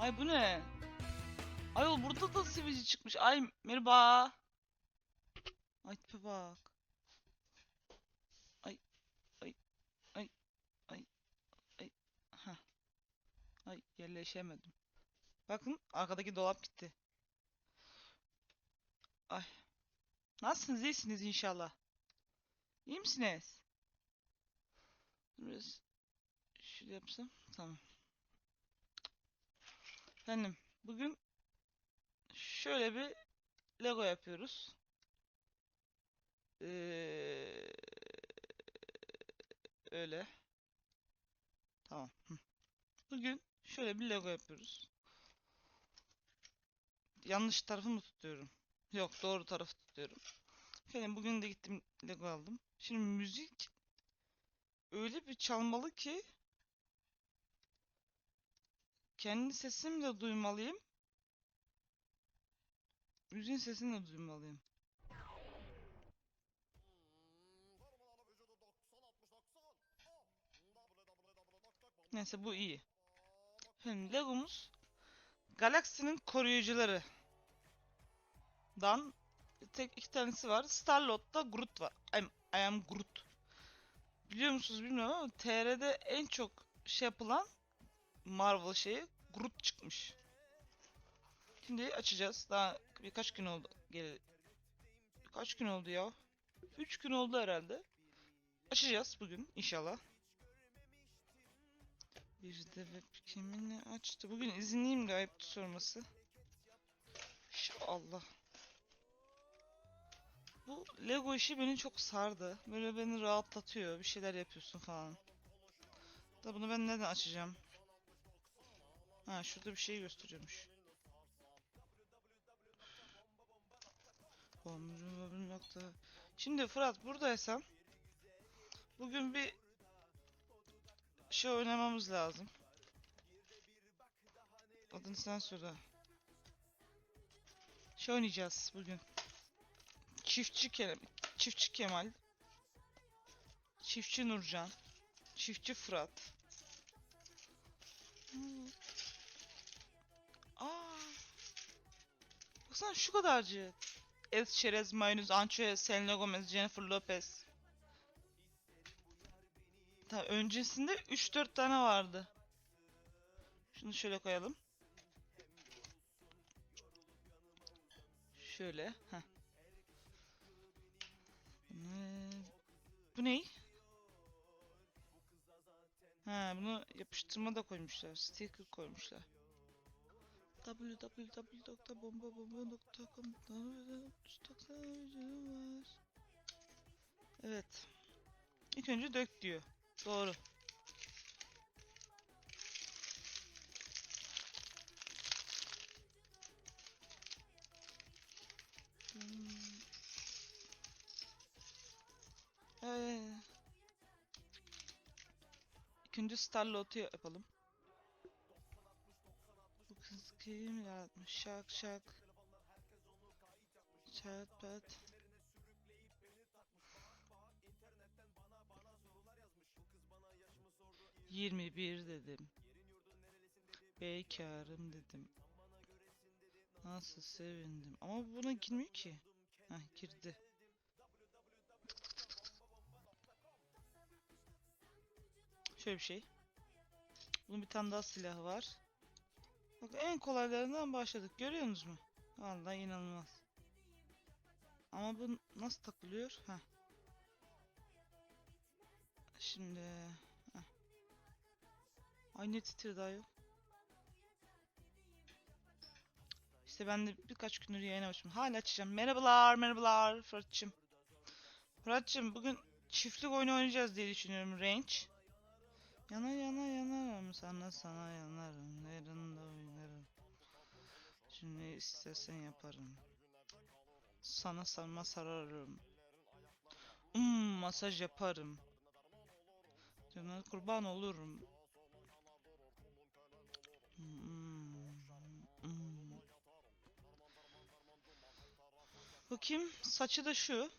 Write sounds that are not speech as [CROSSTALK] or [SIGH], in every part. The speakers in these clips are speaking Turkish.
Ay bu ne? Ayol burada da sivilce çıkmış. Ay merhaba. Ay tipe bak. Ay ay ay ay ay. Ha. Ay yerleşemedim. Bakın arkadaki dolap gitti. Ay. Nasılsınız? İyisiniz inşallah. İyi misiniz? Biraz şöyle yapsam. Tamam. Efendim bugün şöyle bir Lego yapıyoruz. Ee, öyle. Tamam. Bugün şöyle bir Lego yapıyoruz. Yanlış tarafı mı tutuyorum? Yok doğru tarafı tutuyorum. Efendim bugün de gittim Lego aldım. Şimdi müzik öyle bir çalmalı ki kendi sesimi de duymalıyım. Müziğin sesini de duymalıyım. Neyse bu iyi. Şimdi Legomuz Galaksinin koruyucuları. Dan tek iki tanesi var. Star-Lord'da Groot var. I'm, I am Groot. Biliyor musunuz bilmiyorum ama TR'de en çok şey yapılan Marvel şeyi Groot çıkmış. Şimdi açacağız. Daha birkaç gün oldu. Gel Kaç gün oldu ya? 3 gün oldu herhalde. Açacağız bugün inşallah. Bir de webcam'ini açtı. Bugün izinliyim de ayıp sorması. Allah. Bu Lego işi beni çok sardı. Böyle beni rahatlatıyor. Bir şeyler yapıyorsun falan. Da bunu ben neden açacağım? Ha şurada bir şey gösteriyormuş. Şimdi Fırat buradaysan bugün bir şey oynamamız lazım. Adını sen söyle. Şey oynayacağız bugün. Çiftçi Kemal, Çiftçi Kemal, Çiftçi Nurcan, Çiftçi Fırat. Baksana şu kadarcık. Ez Çerez, Mayonez, Ançoya, Selena Gomez, Jennifer Lopez. Tamam, öncesinde 3-4 tane vardı. Şunu şöyle koyalım. Şöyle. Heh. Bu ne? Ha, bunu yapıştırma da koymuşlar. Sticker koymuşlar. www.bombabomba.com Evet. İlk önce dök diyor. Doğru. Hmm. Ee, İlk önce Starlord'u yapalım. Kim yaratmış? Şak şak. Çat pat. Yirmi bir dedim. Bekarım dedim. Nasıl sevindim. Ama buna girmiyor ki. Heh girdi. Şöyle bir şey. Bunun bir tane daha silahı var. Bak en kolaylarından başladık. Görüyorsunuz mu? Vallahi inanılmaz. Ama bu nasıl takılıyor? Heh. Şimdi heh. Ay ne titredi ayol. İşte ben de birkaç gündür yayın açtım. Hala açacağım. Merhabalar, merhabalar Fırat'cığım. Fırat'cığım bugün çiftlik oyunu oynayacağız diye düşünüyorum. Range. Yana yana yanarım sana sana yanarım. Nerede oynarım. Şimdi istersen yaparım. Sana sarma sararım. Hmm, masaj yaparım. Canına kurban olurum. Hmm, hmm. Bakayım saçı da şu.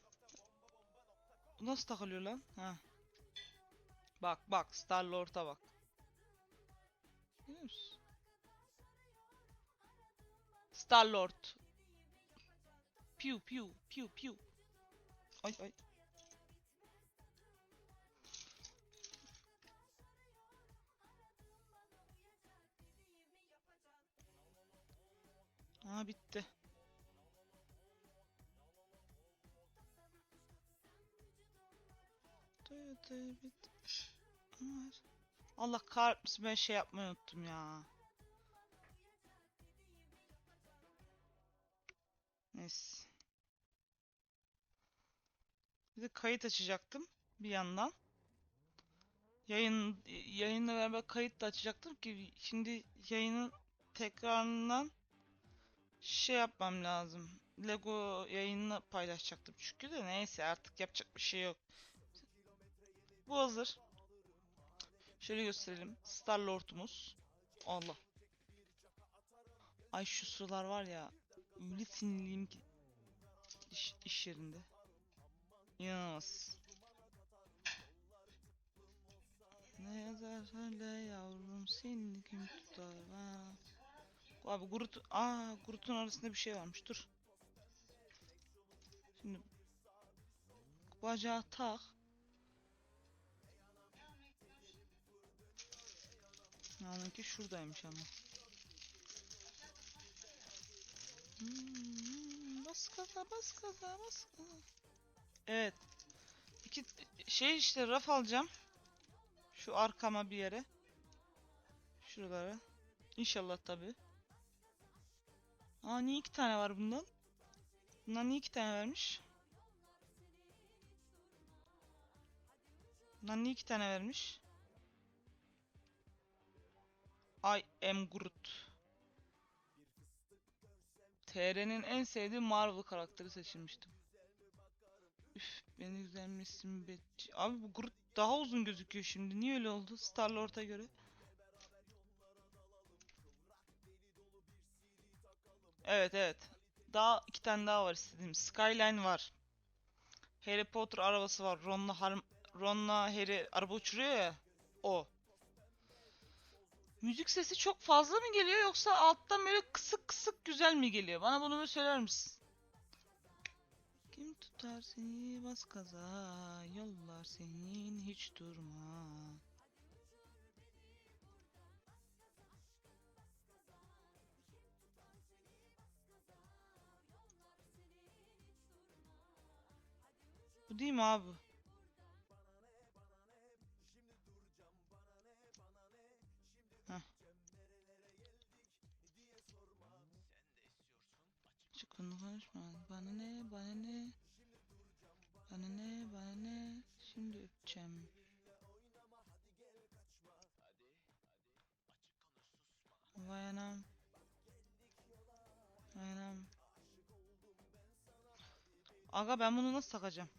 Nasıl takılıyor lan? Ha. Bak bak Star Lord'a bak. Star Lord. Piu piu piu piu. Ay ay. Aa bitti. Toyota bitti. Var. Allah kahretmesin ben şey yapmayı unuttum ya. Neyse. Bir de kayıt açacaktım bir yandan. Yayın yayınla beraber kayıt da açacaktım ki şimdi yayının tekrarından şey yapmam lazım. Lego yayını paylaşacaktım çünkü de neyse artık yapacak bir şey yok. Bu hazır. Şöyle gösterelim. Star Lord'umuz. Allah. Ay şu sıralar var ya öyle sinirliyim ki iş, iş yerinde. İnanılmaz. Ne yazar söyle yavrum seni kim tutar ha. Abi Groot, aa Groot'un arasında bir şey varmış dur. Şimdi bacağı tak. Onunki şuradaymış ama. Hmm, bas gaza bas gaza bas gaza. Evet. İki şey işte raf alacağım. Şu arkama bir yere. Şuralara. İnşallah tabi. Aa niye iki tane var bundan? Bundan niye iki tane vermiş? Bundan niye iki tane vermiş? I am Groot. TR'nin en sevdiğim Marvel karakteri seçilmiştim. Üf, beni güzelmişsin be. Abi bu Groot daha uzun gözüküyor şimdi. Niye öyle oldu? Star Lord'a göre. Evet evet. Daha iki tane daha var istediğim. Skyline var. Harry Potter arabası var. Ron'la Har Ron'la Harry araba uçuruyor ya. O. Müzik sesi çok fazla mı geliyor yoksa alttan böyle kısık kısık güzel mi geliyor? Bana bunu söyler misin? Kim tutar seni bas kaza yollar senin hiç durma. Bu değil mi abi? Çıkın konuşma. Bana ne, bana ne? Bana ne, bana ne? Şimdi öpeceğim. Vay anam. Vay anam. Aga ben bunu nasıl takacağım?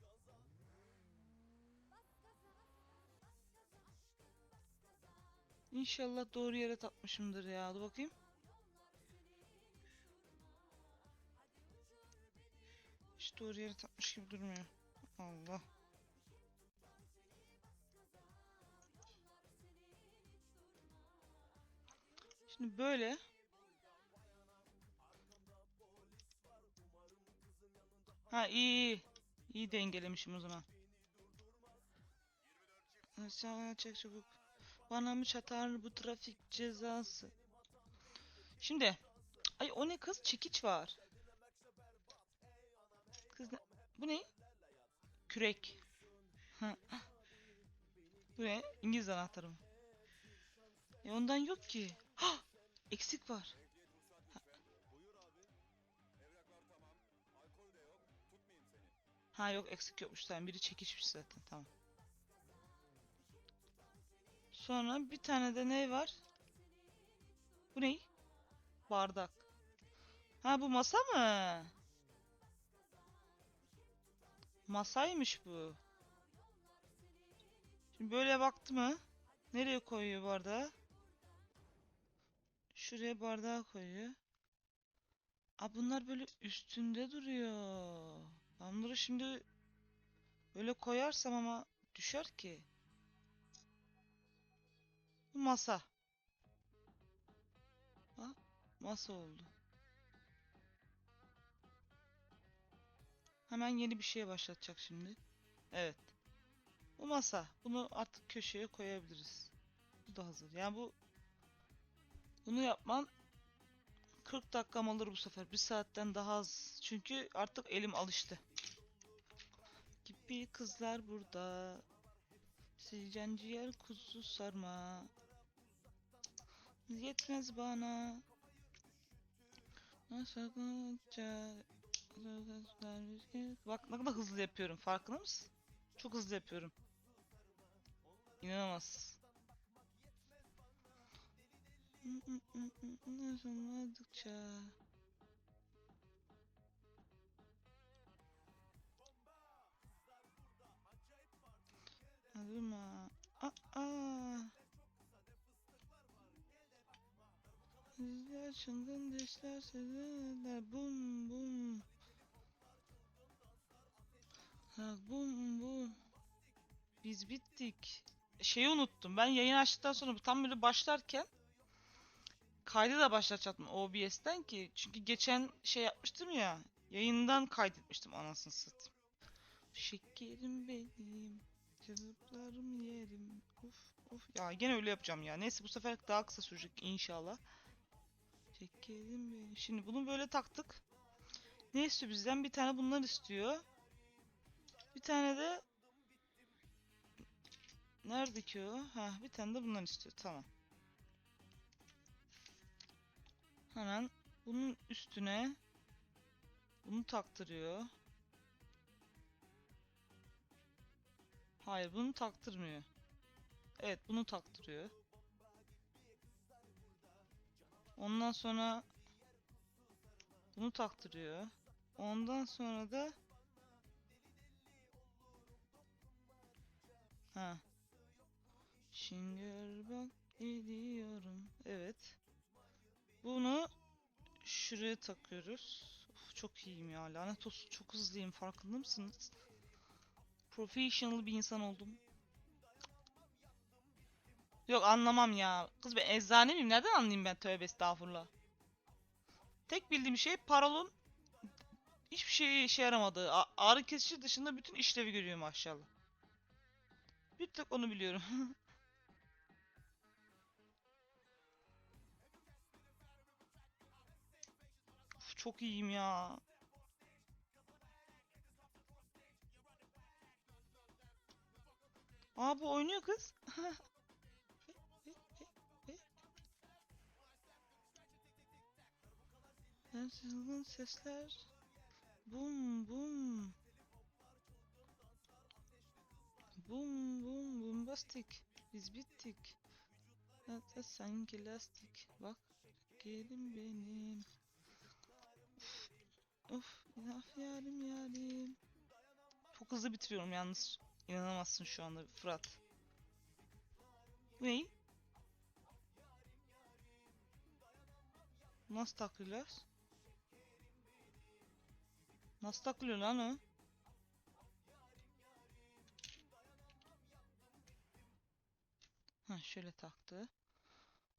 İnşallah doğru yere takmışımdır ya. Dur bakayım. Doğru yere takmış gibi durmuyor. Allah. Şimdi böyle. Ha iyi iyi. İyi dengelemişim o zaman. Aşağı çek çabuk. Bana mı çatar bu trafik cezası? Şimdi. Ay o ne kız? Çekiç var. Kız ne? Bu ne? Kürek. Bu ne? İngiliz anahtarı mı? E ondan yok ki. Ha! Eksik var. Ha. Yok eksik yokmuş tamam biri çekişmiş zaten tamam. Sonra bir tane de ne var? Bu ne? Bardak. Ha bu masa mı? Masaymış bu. Şimdi böyle baktı mı? Nereye koyuyor bardağı? Şuraya bardağı koyuyor. Aa bunlar böyle üstünde duruyor. Ben bunları şimdi böyle koyarsam ama düşer ki. Bu masa. Ha, masa oldu. Hemen yeni bir şeye başlatacak şimdi. Evet. Bu masa. Bunu artık köşeye koyabiliriz. Bu da hazır. Yani bu bunu yapman 40 dakikam alır bu sefer. Bir saatten daha az. Çünkü artık elim alıştı. Gibi kızlar burada. Silcan ciğer kuzu sarma. Yetmez bana. Nasıl? Bak ne kadar hızlı yapıyorum. Farkında mısın? Çok hızlı yapıyorum. İnanamazsın. Yaşamadıkça Durma. Aa. Rüzgar çılgın düşler sözler bum bum. Ha, bum bum. Biz bittik. Şeyi unuttum. Ben yayın açtıktan sonra tam böyle başlarken kaydı da başlatacaktım OBS'ten ki. Çünkü geçen şey yapmıştım ya. Yayından kaydetmiştim anasını satayım. Şekerim benim. Çocuklarım yerim. Of of. Ya gene öyle yapacağım ya. Neyse bu sefer daha kısa sürecek inşallah. Şekerim benim. Şimdi bunu böyle taktık. Ne istiyor bizden? Bir tane bunlar istiyor. Bir tane de Nerede ki o? Ha, bir tane de bundan istiyor. Tamam. Hemen bunun üstüne bunu taktırıyor. Hayır, bunu taktırmıyor. Evet, bunu taktırıyor. Ondan sonra bunu taktırıyor. Ondan sonra da ha Şingör bak gidiyorum. Evet. Bunu şuraya takıyoruz. Of, çok iyiyim ya. Lanet olsun çok hızlıyım. Farkında mısınız? Professional bir insan oldum. Yok anlamam ya. Kız ben eczane miyim? Nereden anlayayım ben? Tövbe estağfurullah. Tek bildiğim şey parolun hiçbir şey işe yaramadığı. A- ağrı kesici dışında bütün işlevi görüyor maşallah. Bir tek onu biliyorum. [LAUGHS] Uf, çok iyiyim ya. Aa bu oynuyor kız. [LAUGHS] Çılgın sesler. Bum bum. Bum bum bombastik. Biz bittik. Hatta sanki lastik. Bak gelin benim. Of inaf yarim yarim. Çok hızlı bitiriyorum yalnız. İnanamazsın şu anda Fırat. Ney? Nasıl takılıyor? Nasıl takılıyor lan o? Ha şöyle taktı.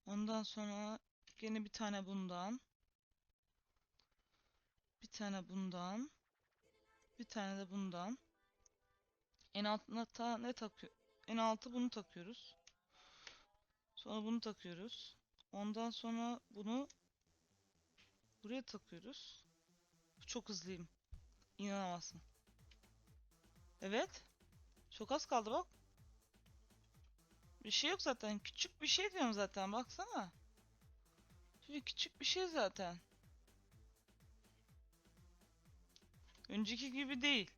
Ondan sonra gene bir tane bundan. Bir tane bundan. Bir tane de bundan. En altına ta ne takıyor? En altı bunu takıyoruz. Sonra bunu takıyoruz. Ondan sonra bunu buraya takıyoruz. Çok hızlıyım. İnanamazsın. Evet. Çok az kaldı bak. Bir şey yok zaten. Küçük bir şey diyorum zaten. Baksana. Şöyle küçük bir şey zaten. Önceki gibi değil.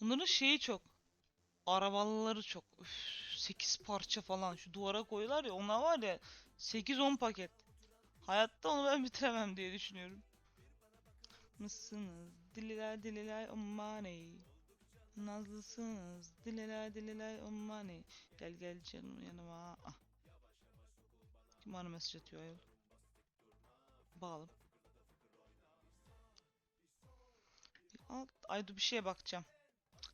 Bunların şeyi çok. Arabalıları çok. Üf, 8 parça falan. Şu duvara koyular ya onlar var ya 8-10 paket. Hayatta onu ben [LAUGHS] bitiremem diye düşünüyorum. Mısınız? Dililer dililer o money. Nazlısınız. Dililer dililer o money. Gel gel canım yanıma. Ah. Kim bana mesaj atıyor ayol? Bağlı. Alt, bir şeye bakacağım.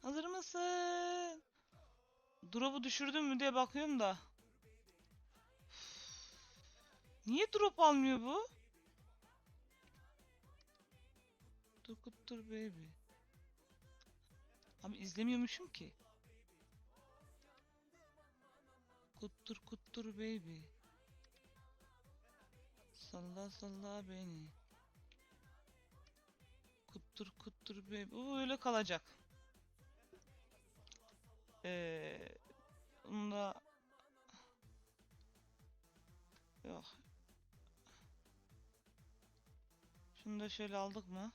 Hazır mısın? Drop'u düşürdüm mü diye bakıyorum da. Niye drop almıyor bu? Dur dur baby. Abi izlemiyormuşum ki. Kuttur kuttur baby. Salla salla beni. Kuttur kuttur baby. Bu öyle kalacak. Ee, bunda yok. Şunu da şöyle aldık mı?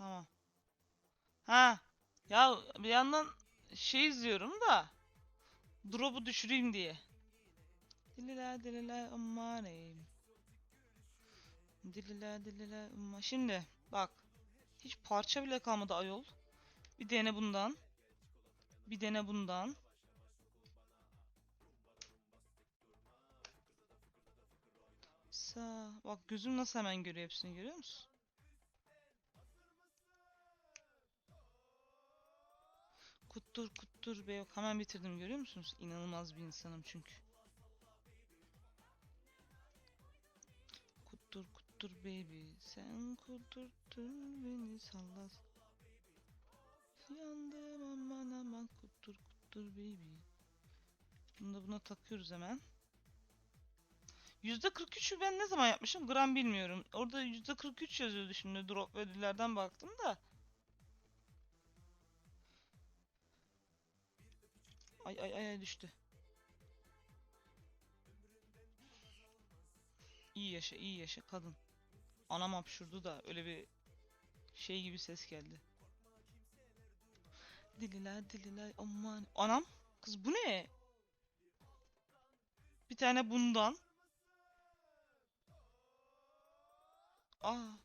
Tamam. Ha. Ya bir yandan şey izliyorum da drop'u düşüreyim diye. Dilila dilila ummaneyim. Dilila dilila umma. Şimdi bak. Hiç parça bile kalmadı ayol. Bir dene bundan. Bir dene bundan. Sağ. Bak gözüm nasıl hemen görüyor hepsini görüyor musun? Kuttur kuttur be yok hemen bitirdim görüyor musunuz? İnanılmaz bir insanım çünkü. Kuttur kuttur baby sen kudurttun beni sallas. Yandım aman aman kuttur kuttur baby. Bunu da buna takıyoruz hemen. %43'ü ben ne zaman yapmışım? Gram bilmiyorum. Orada %43 yazıyordu şimdi drop ödüllerden baktım da. Ay ay ay düştü. İyi yaşa iyi yaşa kadın. Anam hapşurdu da öyle bir şey gibi ses geldi. Dililer dililer aman. Anam kız bu ne? Bir tane bundan. Aa.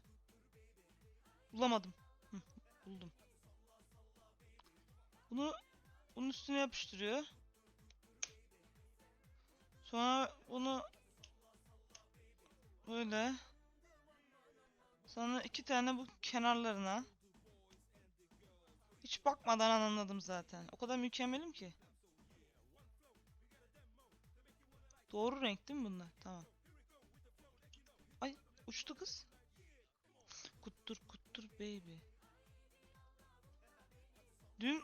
Bulamadım. Hı, buldum. Bunu bunun üstüne yapıştırıyor. Sonra bunu böyle sonra iki tane bu kenarlarına hiç bakmadan anladım zaten. O kadar mükemmelim ki. Doğru renk değil mi bunlar? Tamam. Ay uçtu kız. Kuttur kuttur baby. Dün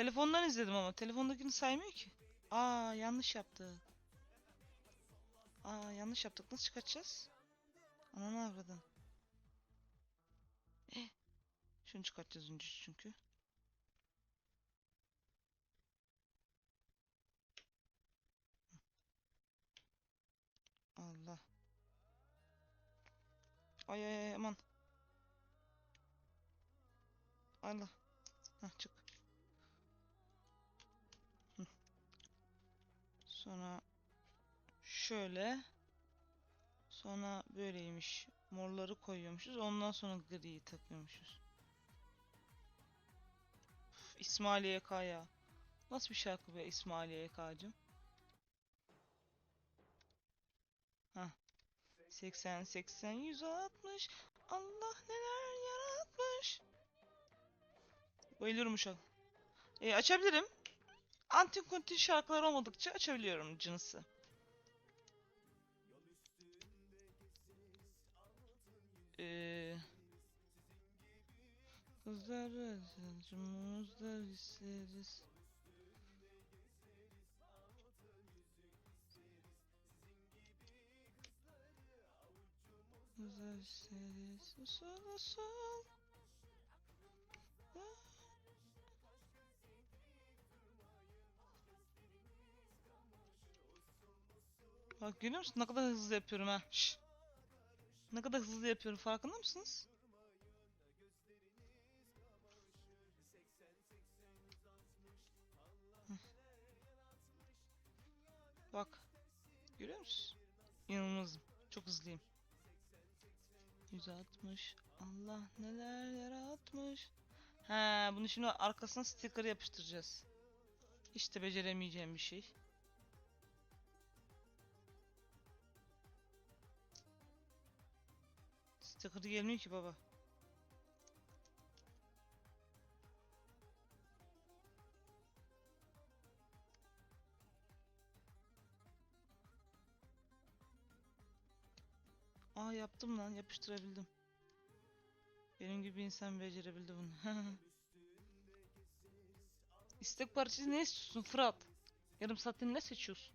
telefondan izledim ama telefondakini saymıyor ki. Aa yanlış yaptı. Aa yanlış yaptık. Nasıl çıkartacağız? Ananı avradın. Eh. Şunu çıkartacağız önce çünkü. Allah. Ay ay ay aman. Allah. Hah çık. Sonra şöyle. Sonra böyleymiş. Morları koyuyormuşuz. Ondan sonra griyi takıyormuşuz. Üf, İsmail YK ya. Nasıl bir şarkı be İsmail YK'cım? Hah. 80 80 160 Allah neler yaratmış. Bayılıyorum bu şarkı. E, açabilirim. Antin kuntin şarkılar olmadıkça açabiliyorum cınsı. Ee. Kızlar isteriz. Usul usul. Bak görüyor musun ne kadar hızlı yapıyorum ha. Şş. Ne kadar hızlı yapıyorum farkında mısınız? Bak. Görüyor musun? İnanılmazım. Çok hızlıyım. 160. Allah neler yaratmış. He, bunu şimdi arkasına sticker yapıştıracağız. Hiç de beceremeyeceğim bir şey. Sticker gelmiyor ki baba. Aa yaptım lan yapıştırabildim. Benim gibi insan becerebildi bunu. [LAUGHS] İstek parçası ne istiyorsun Fırat? Yarım saatte ne seçiyorsun?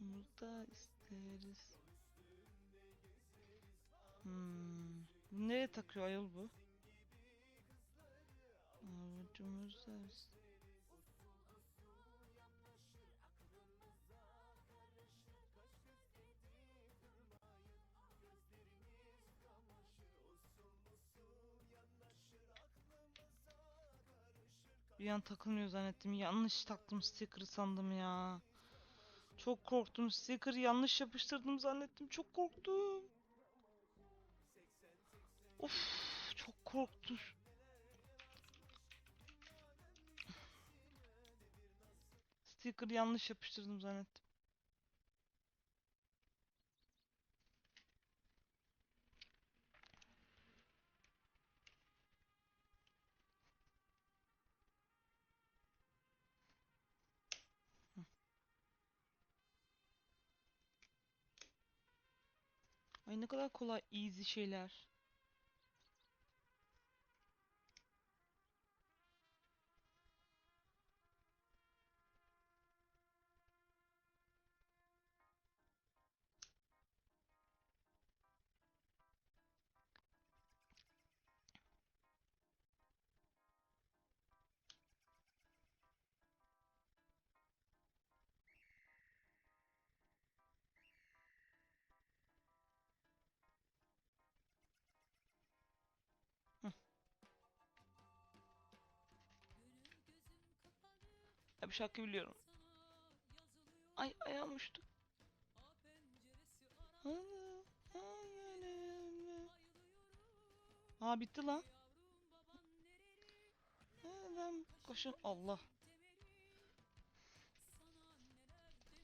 Burada isteriz. Hmm. Nereye takıyor ayol bu? Avucumuzda. Bir an takılmıyor zannettim. Yanlış taktım sticker'ı sandım ya. Çok korktum. Sticker'ı yanlış yapıştırdım zannettim. Çok korktum. Of, çok korktum. Sticker yanlış yapıştırdım zannettim. Ay ne kadar kolay easy şeyler. Ya bir şarkı biliyorum. Ay ayağım uçtu. Aa bitti lan. Hemen koşun Allah.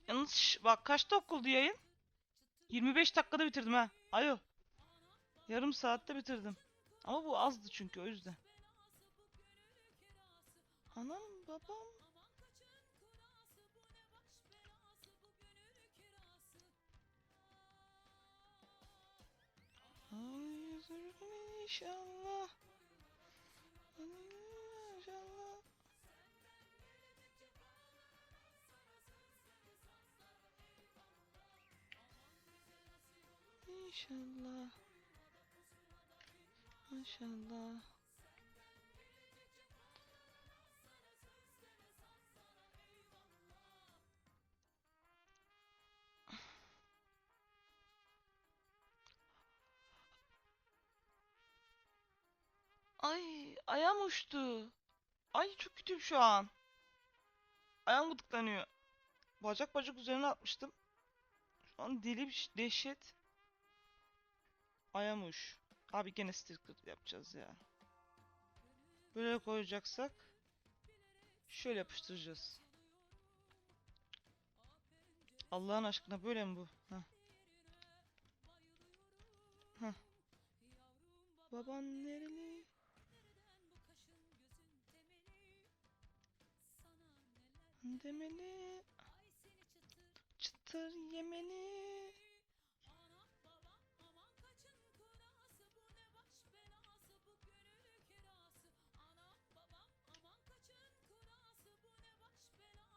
Yalnız bak kaç dakika oldu yayın? 25 dakikada bitirdim ha. Ayo. Yarım saatte bitirdim. Ama bu azdı çünkü o yüzden. Anam babam. İnşallah. Ay inşallah. İnşallah. Ay ayağım uçtu. Ay çok kötüyüm şu an. Ayağım gıdıklanıyor. Bacak bacak üzerine atmıştım. Şu an deli bir dehşet. Ayağım uç. Abi gene sticker yapacağız ya. Böyle koyacaksak şöyle yapıştıracağız. Allah'ın aşkına böyle mi bu? Heh. Heh. Baban nereli? Demeli. Çıtır yemeli.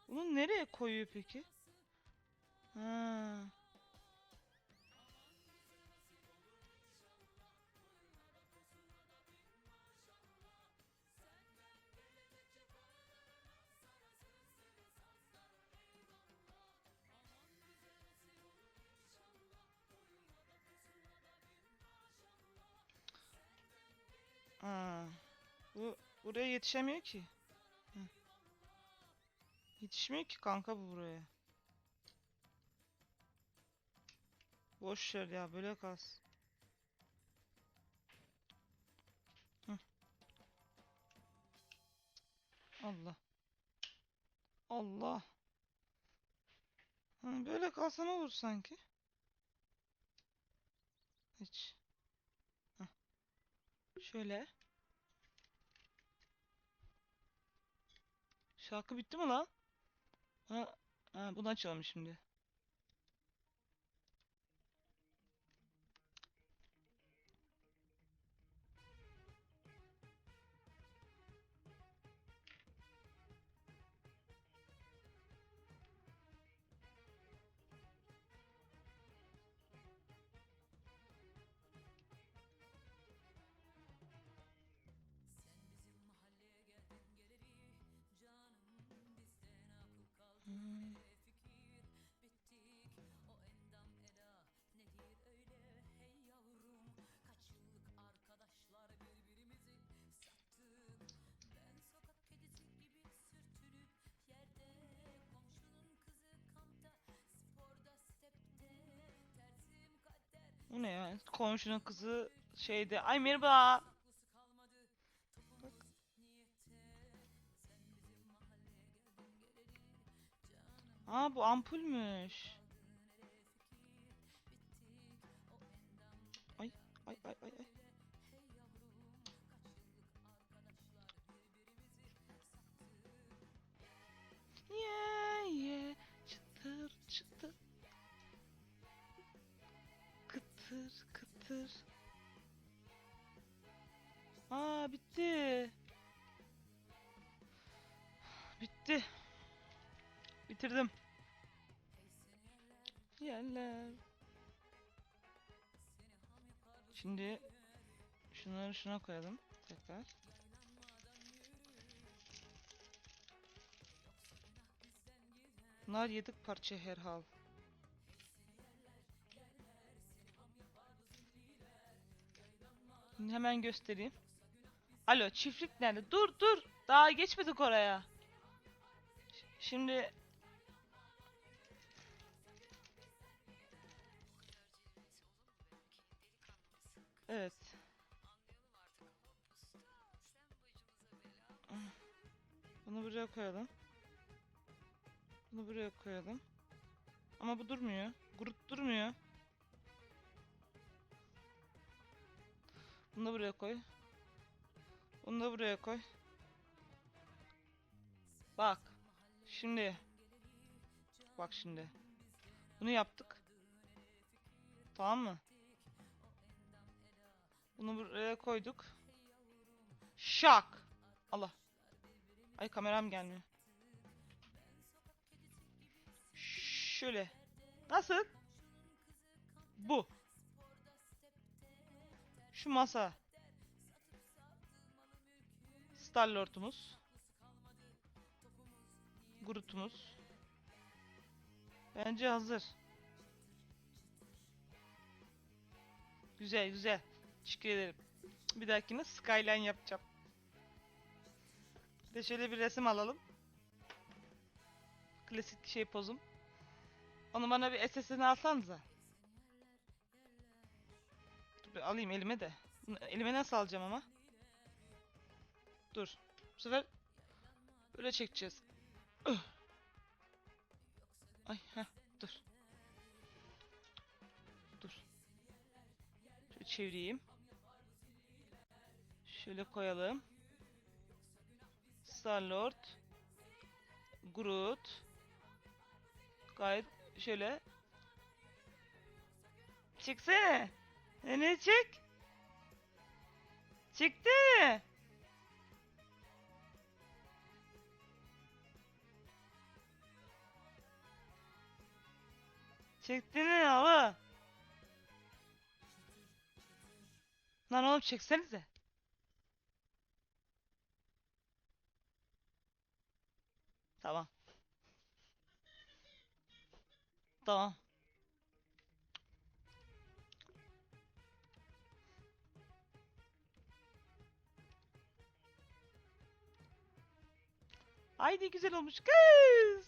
Bunu nereye koyuyor peki? Bu buraya yetişemiyor ki. Hı. Yetişmiyor ki kanka bu buraya. Boş ver ya böyle kalsın. Allah. Allah. Ha, böyle kalsa ne olur sanki? Hiç. Hah. Şöyle. Şarkı bitti mi lan? Ha, ha bunu açalım şimdi. Komşunun kızı şeyde. Ay merhaba. Bak. Aa bu ampulmüş. Ay ay ay ay ay. Yeah yeah çıtır. Kıtır kıtır. Aa bitti. Bitti. Bitirdim. Yerler. Şimdi şunları şuna koyalım tekrar. Bunlar yedik parça herhal. Hemen göstereyim. Alo çiftlik nerede? Dur dur. Daha geçmedik oraya. Şimdi Evet. Bunu buraya koyalım. Bunu buraya koyalım. Ama bu durmuyor. Grup durmuyor. Bunu da buraya koy. Bunu da buraya koy. Bak. Şimdi. Bak şimdi. Bunu yaptık. Tamam mı? Bunu buraya koyduk. Şak. Allah. Ay kameram gelmiyor. Şöyle. Nasıl? Bu. Şu masa. Starlord'umuz. Groot'umuz. Bence hazır. Güzel güzel. Teşekkür ederim. Bir dahakine skyline yapacağım. Bir de şöyle bir resim alalım. Klasik şey pozum. Onu bana bir SS'ini alsanıza. Alayım elime de. Elime nasıl alacağım ama? Dur. Bu sefer böyle çekeceğiz. Ay heh dur. Dur. Şöyle çevireyim. Şöyle koyalım. Starlord. Groot. Gayet şöyle. Çıksana. E, Ne çık? Çıktı. Çıktı ne abi? Lan oğlum çeksenize. Tamam. Tamam. Haydi güzel olmuş kız.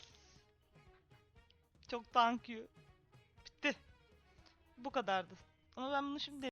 Çok thank you. Bitti. Bu kadardı. Ama ben bunu şimdi